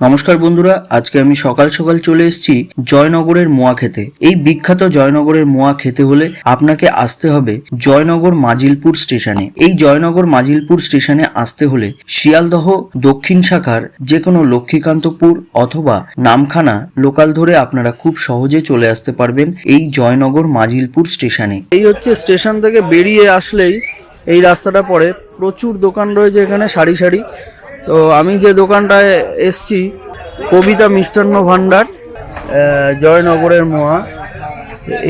নমস্কার বন্ধুরা, আজকে আমি সকাল সকাল চলে এসেছি জয়নগরের মোয়া খেতে। এই বিখ্যাত জয়নগরের মোয়া খেতে হলে আপনাকে আসতে হবে জয়নগর মাজিলপুর স্টেশনে। এই জয়নগর মাজিলপুর স্টেশনে আসতে হলে শিয়ালদহ দক্ষিণ শাখার যে কোনো লক্ষ্মীকান্তপুর অথবা নামখানা লোকাল ধরে আপনারা খুব সহজে চলে আসতে পারবেন এই জয়নগর মাজিলপুর স্টেশনে। এই হচ্ছে স্টেশন থেকে বেরিয়ে আসলেই এই রাস্তাটা পড়ে। প্রচুর দোকান রয়েছে এখানে, সারি সারি। তো আমি যে দোকানটায় এসছি, কবিতা মিষ্টান্ন ভাণ্ডার জয়নগরের মোয়া।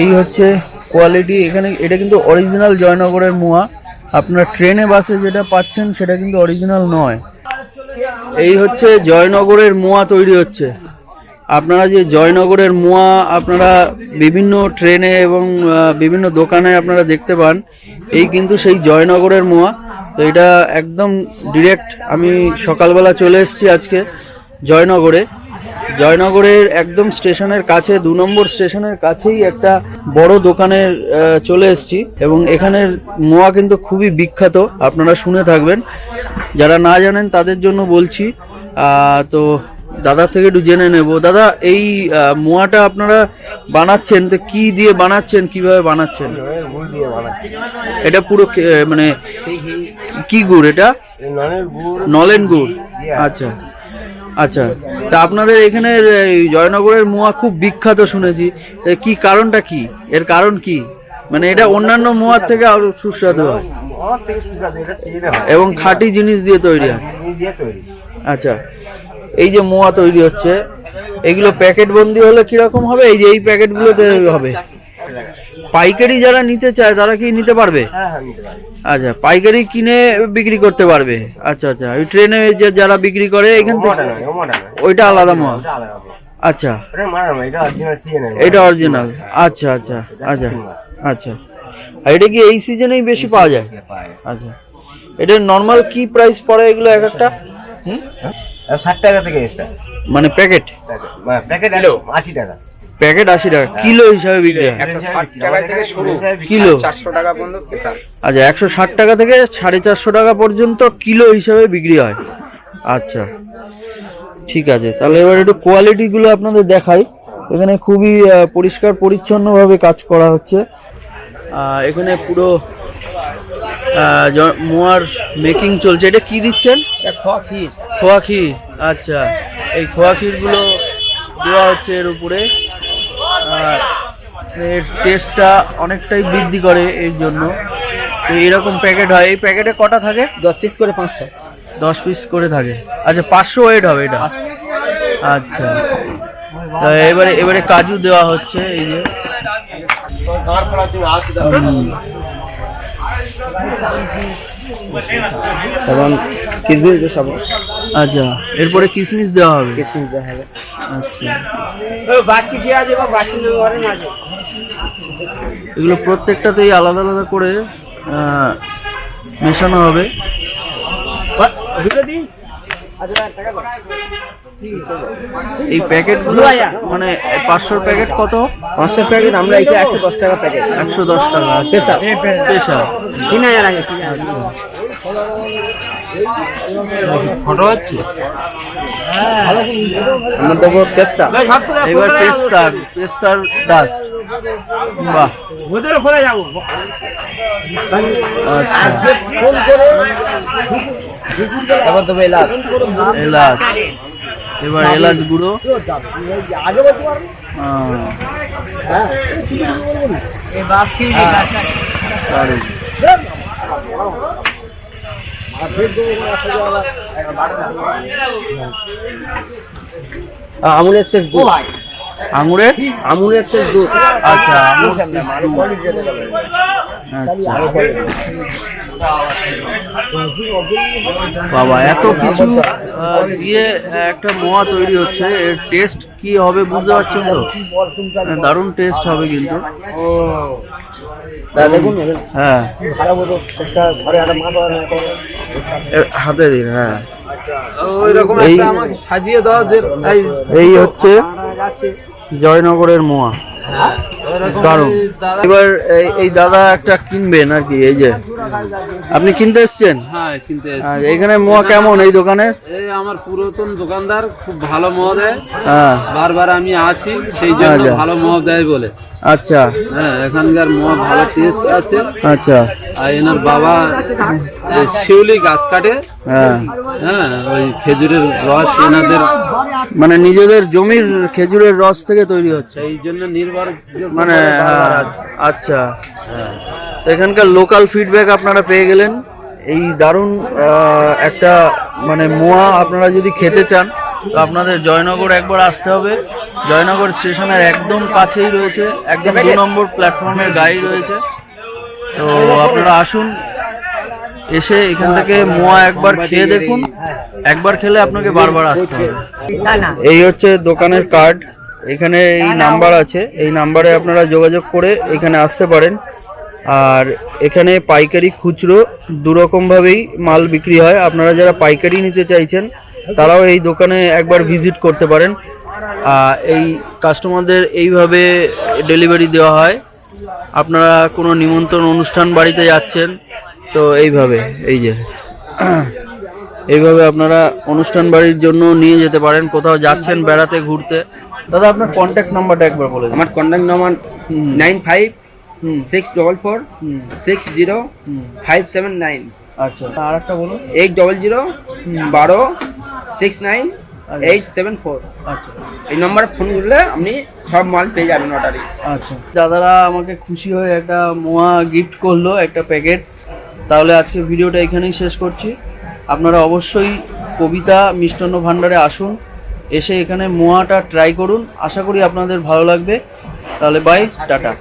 এই হচ্ছে কোয়ালিটি এখানে এটা কিন্তু অরিজিনাল জয়নগরের মোয়া। আপনার ট্রেনে, বাসে যেটা পাচ্ছেন, সেটা কিন্তু অরিজিনাল নয়। এই হচ্ছে জয়নগরের মোয়া তৈরি হচ্ছে। আপনারা যে জয়নগরের মোয়া, আপনারা বিভিন্ন ট্রেনে এবং বিভিন্ন দোকানে আপনারা দেখতে পান, এই কিন্তু সেই জয়নগরের মোয়া। তো এটা একদম ডিরেক্ট আমি সকালবেলা চলে এসেছি আজকে জয়নগরে। জয়নগরের একদম স্টেশনের কাছে দু নম্বর স্টেশনের কাছেই একটা বড় দোকানের চলে এসেছি এবং এখানের মোয়া কিন্তু খুবই বিখ্যাত আপনারা শুনে থাকবেন। যারা না জানেন তাদের জন্য বলছি তো দাদা থেকে একটু জেনে নেব। দাদা এই মোয়াটা আপনারা বানাচ্ছেন তো কি দিয়ে বানাচ্ছেন কীভাবে বানাচ্ছেন? এটা পুরো মানে কি গুড় এটা? নলেন গুড়। আচ্ছা। আচ্ছা। তা আপনাদের এখানে জয়নগরের মোয়া খুব বিখ্যাত শুনেছি। কি কারণটা কি? এর কারণ কি? মানে এটা অন্যান্য মোয়ার থেকে আরও সুস্বাদু হয়। এবং খাঁটি জিনিস দিয়ে তৈরি হয়। আচ্ছা। এই যে মোয়া তৈরি হচ্ছে এগুলো প্যাকেট বন্দি হলে কীরকম হবে? এই যে এই প্যাকেটগুলোতে হবে? পাইকারি যারা নিতে চায় তারা কি নিতে পারবে? হ্যাঁ হ্যাঁ নিতে পারি আচ্ছা পাইকারি কিনে বিক্রি করতে পারবে? আচ্ছা আচ্ছা ওই ট্রেনে যে যারা বিক্রি করে এখান থেকে? ওইটা আলাদা এটা আচ্ছা। মারা নয় এটা অরিজিনাল আচ্ছা আচ্ছা আচ্ছা আচ্ছা। আর এটা কি এই সিজনেই বেশি পাওয়া যায়? আচ্ছা। এটা নর্মাল কি প্রাইস পড়ে এগুলো এক একটা? হুম? ষাট টাকা থেকে মানে প্যাকেট প্যাকেট আশি টাকা। প্যাকেট আশি টাকা। কিলো হিসাবে বিক্রি হয়। একশো ষাট টাকা থেকে শুরু। কিলো। চারশো টাকা পর্যন্ত আচ্ছা একশো ষাট টাকা থেকে সাড়ে চারশো টাকা পর্যন্ত কিলো হিসাবে বিক্রি হয়। আচ্ছা ঠিক আছে। তাহলে এবার একটু কোয়ালিটিগুলো আপনাদের দেখাই। এখানে খুবই পরিষ্কার পরিচ্ছন্নভাবে কাজ করা হচ্ছে। এখানে পুরো মোয়ার মেকিং চলছে। এটা কি দিচ্ছেন? খোয়া ক্ষীর আচ্ছা। এই খোয়া ক্ষীরগুলো দেওয়া হচ্ছে এর উপরে। এর টেস্টটা অনেকটাই বৃদ্ধি করে এর জন্য। তো এরকম প্যাকেট হয়। এই প্যাকেটে কটা থাকে? দশ পিস করে পাঁচশো। দশ পিস করে থাকে। আচ্ছা পাঁচশো ওয়েট হবে এটা? আচ্ছা। তো এবারে এবারে কাজু দেওয়া হচ্ছে এই যে। তখন কিসমিস দিয়ে সব। আচ্ছা এরপরে কিশমিশ দেওয়া হবে? কিসমিস দেওয়া হবে। আচ্ছা। বাকি দেওয়া যাবে বাকি ঘরে না এগুলো প্রত্যেকটাতেই আলাদা আলাদা করে মেশানো হবে। আচ্ছা এই প্যাকেটগুলো মানে পাঁচশোর প্যাকেট কত? পাঁচশো প্যাকেট আমরা এটা একশো দশ টাকা প্যাকেট। একশো দশ টাকা। স্পেশাল তিন হাজার আগে। হাজার ফটো হচ্ছে? আমরা দেবো পেস্তা। এবার পেস্তার পেস্তার ডাস্ট বাহ। ভেতরে খোলা যাব। দেবো এলাচ। এলাচ। এবার এলাচ গুঁড়ো। আগে বলতে পারব আহ, দারুণ। আমুলের শেষ দুধ। আঙুরের আমুলের শেষ দুধ। আচ্ছা আচ্ছা বাবা এত কিছু দিয়ে একটা মোয়া তৈরি হচ্ছে। এর টেস্ট কি হবে বুঝতে পারছেন তো? দারুণ টেস্ট হবে কিন্তু। হ্যাঁ। হাতে দিন হ্যাঁ। এই হচ্ছে জয়নগরের মোয়া। দারুণ। এবার এই- দাদা একটা কিনবেন আর কি এই যে। আপনি কিনতে এসছেন? হ্যাঁ কিনতে এখানে মোয়া কেমন এই দোকানে? এই আমার পুরাতন দোকানদার খুব ভালো মহ দেয়। হ্যাঁ। বারবার আমি আসি সেই জন্য আচ্ছা। ভালো মোয়া দেয় বলে। আচ্ছা। হ্যাঁ এখানকার মহ ভালো টেস্ট আছে। আচ্ছা। আর এনার বাবা শিউলি গাছ কাটে। হ্যাঁ। হ্যাঁ ওই খেজুরের রস এনাদের। মানে নিজেদের জমির খেজুরের রস থেকে তৈরি হচ্ছে। সেই জন্য নির্ভর মানে হ্যাঁ। আচ্ছা। তো এখানকার লোকাল ফিডব্যাক আপনারা পেয়ে গেলেন। এই দারুণ একটা মানে মোয়া আপনারা যদি খেতে চান তো আপনাদের জয়নগর একবার আসতে হবে। জয়নগর স্টেশনের একদম কাছেই রয়েছে, একদম দু নম্বর প্ল্যাটফর্মের গাড়ি রয়েছে। তো আপনারা আসুন, এসে এখান থেকে মোয়া একবার খেয়ে দেখুন। একবার খেলে আপনাকে বারবার আসতে হবে। এই হচ্ছে দোকানের কার্ড, এখানে এই নাম্বার আছে। এই নাম্বারে আপনারা যোগাযোগ করে এখানে আসতে পারেন। আর এখানে পাইকারি খুচরো, দুরকমভাবেই মাল বিক্রি হয়। আপনারা যারা পাইকারি নিতে চাইছেন তারাও এই দোকানে একবার ভিজিট করতে পারেন। এই কাস্টমারদের এইভাবে ডেলিভারি দেওয়া হয়। আপনারা কোনো নিমন্ত্রণ অনুষ্ঠান বাড়িতে যাচ্ছেন তো এইভাবে এই যে। এইভাবে আপনারা অনুষ্ঠান বাড়ির জন্য নিয়ে যেতে পারেন কোথাও যাচ্ছেন বেড়াতে ঘুরতে। দাদা আপনার কন্ট্যাক্ট নাম্বারটা একবার বলে আমার contact number nine five six double four six zero five seven nine আচ্ছা আর একটা বলুন এইট ডবল জিরো বারো six nine eight seven four আচ্ছা। এই নম্বরে ফোন করলে আপনি সব মাল পেয়ে যাবেন অর্ডারে আচ্ছা। দাদারা আমাকে খুশি হয়ে একটা মোয়া গিফট করল একটা প্যাকেট তাহলে আজকে ভিডিওটা এখানেই শেষ করছি। আপনারা অবশ্যই কবিতা মিষ্টান্ন ভাণ্ডারে আসুন এসে এখানে মোয়াটা ট্রাই করুন। আশা করি আপনাদের ভালো লাগবে। তাহলে বাই টাটা।